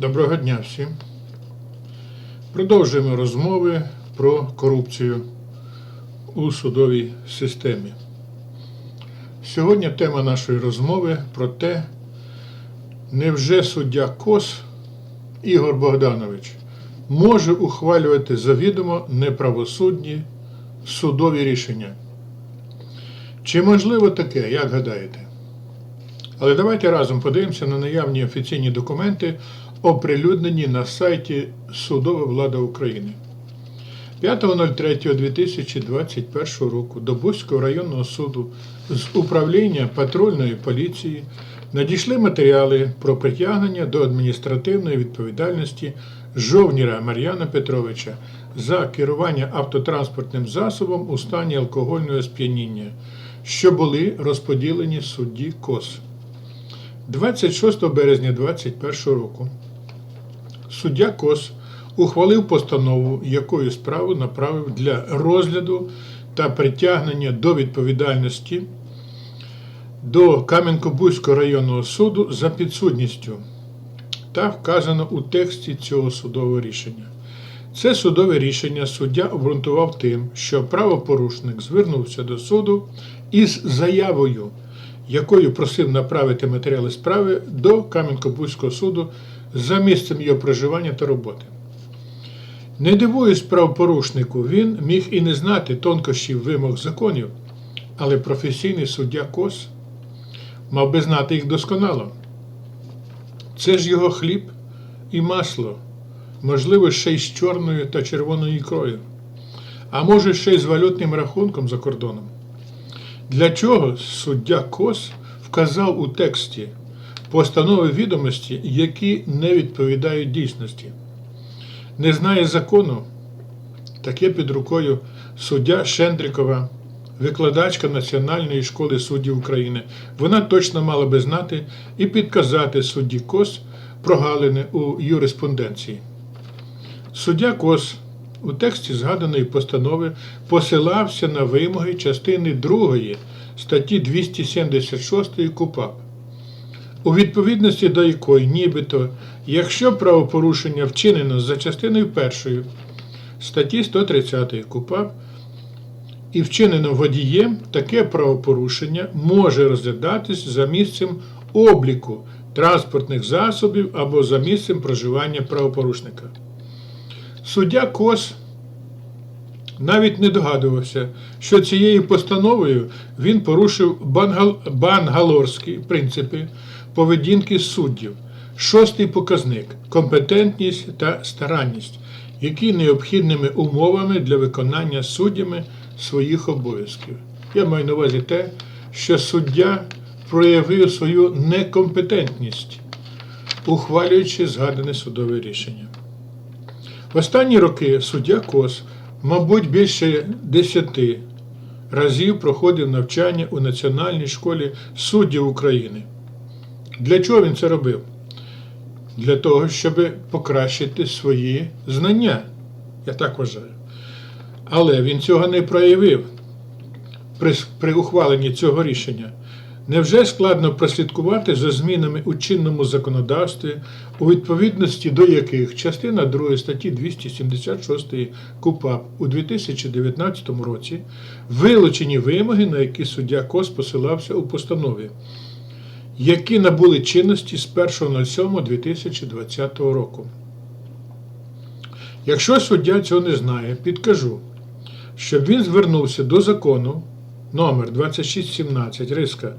Доброго дня всім. Продовжуємо розмови про корупцію у судовій системі. Сьогодні тема нашої розмови про те, невже суддя Кос Ігор Богданович може ухвалювати завідомо неправосудні судові рішення. Чи можливо таке, як гадаєте? Але давайте разом подивимося на наявні офіційні документи, оприлюднені на сайті Судова влада України. 5.03.2021 року до Бузького районного суду з управління патрульної поліції надійшли матеріали про притягнення до адміністративної відповідальності Жовніра Мар'яна Петровича за керування автотранспортним засобом у стані алкогольного сп'яніння, що були розподілені судді КОС. 26 березня 2021 року суддя Кос ухвалив постанову, якою справу направив для розгляду та притягнення до відповідальності до Кам'янко-Бузького районного суду за підсудністю та вказано у тексті цього судового рішення. Це судове рішення суддя обґрунтував тим, що правопорушник звернувся до суду із заявою, якою просив направити матеріали справи до Кам'янко-Бузького суду за місцем його проживання та роботи. Не дивуюсь правопорушнику, він міг і не знати тонкощів вимог законів, але професійний суддя Кос мав би знати їх досконало. Це ж його хліб і масло, можливо, ще й з чорною та червоною ікрою, а може ще й з валютним рахунком за кордоном. Для чого суддя Кос вказав у тексті постанови відомості, які не відповідають дійсності? Не знає закону, таке під рукою суддя Шендрикова, викладачка Національної школи суддів України. Вона точно мала би знати і підказати судді Кос прогалини у юриспонденції. Суддя Кос у тексті згаданої постанови посилався на вимоги частини 2 статті 276 КУПАП, у відповідності до якої нібито, якщо правопорушення вчинено за частиною 1 статті 130 КУПАП і вчинено водієм, таке правопорушення може розглядатись за місцем обліку транспортних засобів або за місцем проживання правопорушника. Суддя Кос навіть не догадувався, що цією постановою він порушив бангал... бангалорські принципи поведінки суддів, шостий показник компетентність та старанність, які необхідними умовами для виконання суддями своїх обов'язків. Я маю на увазі те, що суддя проявив свою некомпетентність, ухвалюючи згадане судове рішення. В останні роки суддя Кос, мабуть, більше десяти разів проходив навчання у Національній школі суддів України. Для чого він це робив? Для того, щоб покращити свої знання. Я так вважаю. Але він цього не проявив при, при ухваленні цього рішення. Невже складно прослідкувати за змінами у чинному законодавстві, у відповідності до яких частина 2 статті 276 КУПАП у 2019 році вилучені вимоги, на які суддя КОС посилався у постанові, які набули чинності з 1.07.2020 року? Якщо суддя цього не знає, підкажу, щоб він звернувся до закону номер 2617 риска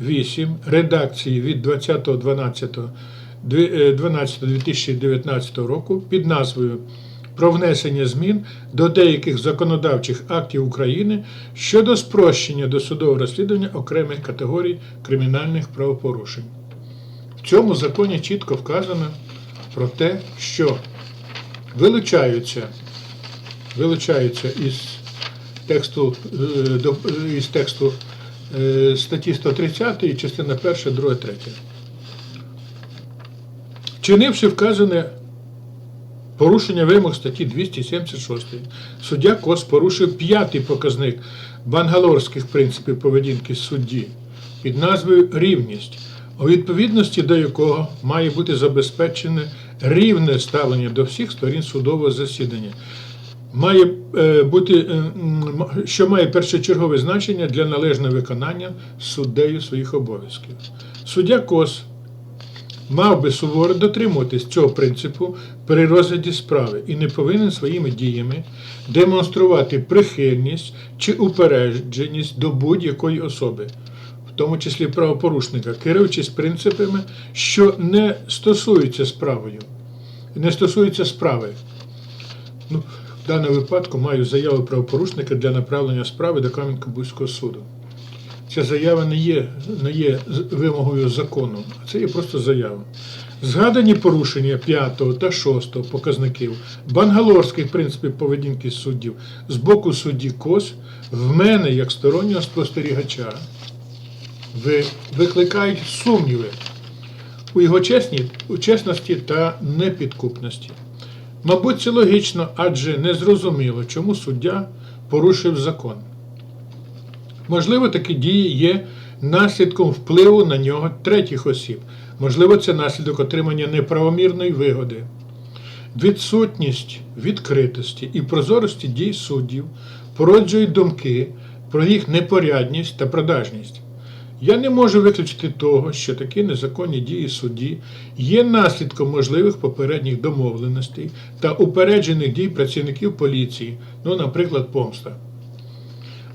8 редакції від 20.12.2019 року під назвою про внесення змін до деяких законодавчих актів України щодо спрощення досудового розслідування окремих категорій кримінальних правопорушень. В цьому законі чітко вказано про те, що вилучаються, вилучаються із тексту, е, із тексту е, статті 130 частина 1, 2, 3. Вчинивши вказане порушення вимог статті 276, суддя Кос порушив п'ятий показник бангалорських принципів поведінки судді під назвою рівність, у відповідності до якого має бути забезпечене рівне ставлення до всіх сторін судового засідання. Має е, бути, е, що має першочергове значення для належного виконання суддею своїх обов'язків. Суддя Кос мав би суворо дотримуватись цього принципу при розгляді справи і не повинен своїми діями демонструвати прихильність чи упередженість до будь-якої особи, в тому числі правопорушника, керуючись принципами, що не стосуються справою, не стосуються справи. Ну, в даному випадку маю заяву правопорушника для направлення справи до Кам'янка-Бузького суду. Ця заява не є, не є вимогою закону, а це є просто заява. Згадані порушення 5 та 6 показників бангалорських принципів поведінки суддів з боку судді КОС в мене, як стороннього спостерігача, ви- викликають сумніви у його чесні, у чесності та непідкупності. Мабуть, це логічно, адже незрозуміло, чому суддя порушив закон. Можливо, такі дії є наслідком впливу на нього третіх осіб. Можливо, це наслідок отримання неправомірної вигоди. Відсутність відкритості і прозорості дій суддів породжують думки про їх непорядність та продажність. Я не можу виключити того, що такі незаконні дії судді є наслідком можливих попередніх домовленостей та упереджених дій працівників поліції, ну, наприклад, помста.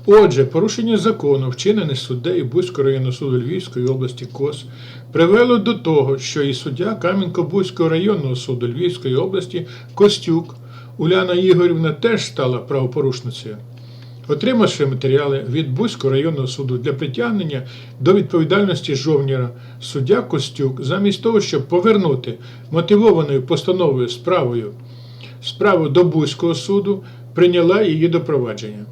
Отже, порушення закону, вчинене суддею Бузького районного суду Львівської області КОС, привело до того, що і суддя Кам'янко-Бузького районного суду Львівської області Костюк Уляна Ігорівна теж стала правопорушницею. Отримавши матеріали від Бузького районного суду для притягнення до відповідальності жовніра, суддя Костюк, замість того, щоб повернути мотивованою постановою справою справу до Бузького суду, прийняла її до провадження.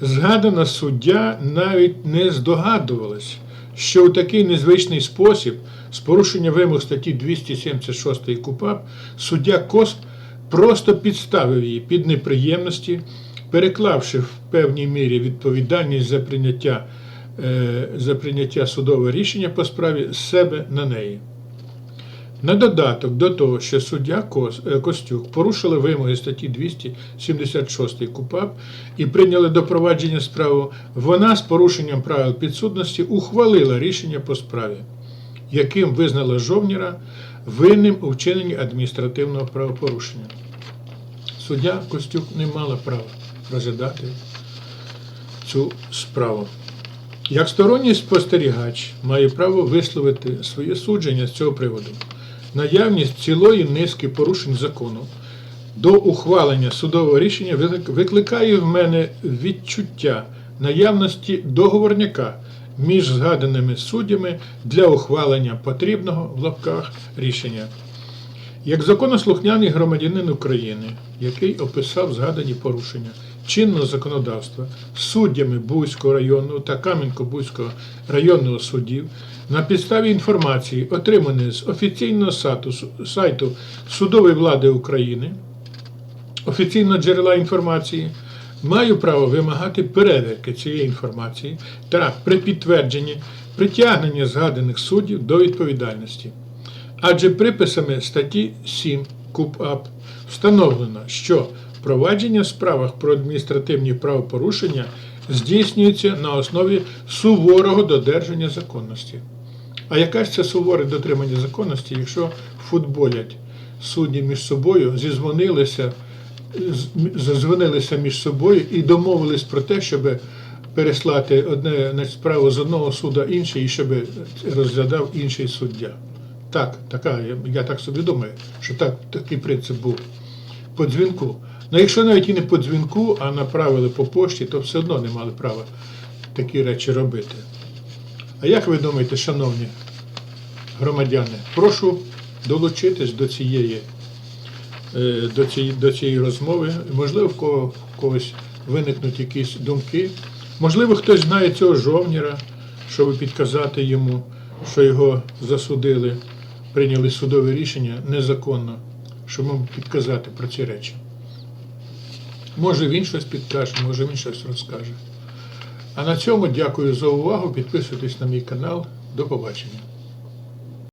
Згадана суддя навіть не здогадувалась, що у такий незвичний спосіб, з порушення вимог статті 276 КУПАП, суддя Кос просто підставив її під неприємності, переклавши в певній мірі відповідальність за прийняття, е, за прийняття судового рішення по справі себе на неї. На додаток до того, що суддя е, Костюк порушила вимоги статті 276 КУПАП і прийняли до провадження справу, вона з порушенням правил підсудності ухвалила рішення по справі, яким визнала жовніра винним у вчиненні адміністративного правопорушення. Суддя Костюк не мала права розглядати цю справу. Як сторонній спостерігач має право висловити своє судження з цього приводу. Наявність цілої низки порушень закону до ухвалення судового рішення викликає в мене відчуття наявності договорняка між згаданими суддями для ухвалення потрібного в лапках рішення. Як законослухняний громадянин України, який описав згадані порушення чинного законодавства суддями Бузького районного та Кам'янко-Бузького районного судів, на підставі інформації, отриманої з офіційного сайту, Судової влади України, офіційного джерела інформації, маю право вимагати перевірки цієї інформації та при підтвердженні притягнення згаданих суддів до відповідальності. Адже приписами статті 7 КУПАП встановлено, що провадження в справах про адміністративні правопорушення здійснюється на основі суворого додержання законності. А яка ж це суворе дотримання законності, якщо футболять судді між собою, зізвонилися, зазвонилися між собою і домовились про те, щоб переслати одне справу з одного суду інший, і щоб розглядав інший суддя. Так, така, я так собі думаю, що так, такий принцип був по дзвінку. Ну, якщо навіть і не по дзвінку, а направили по пошті, то все одно не мали права такі речі робити. А як ви думаєте, шановні громадяни, прошу долучитись до цієї, е, до цієї, до цієї розмови. Можливо, в кого, в когось виникнуть якісь думки. Можливо, хтось знає цього жовніра, щоб підказати йому, що його засудили, прийняли судове рішення незаконно, щоб йому підказати про ці речі. Може він щось підкаже, може він щось розкаже. А на цьому дякую за увагу. Підписуйтесь на мій канал. До побачення.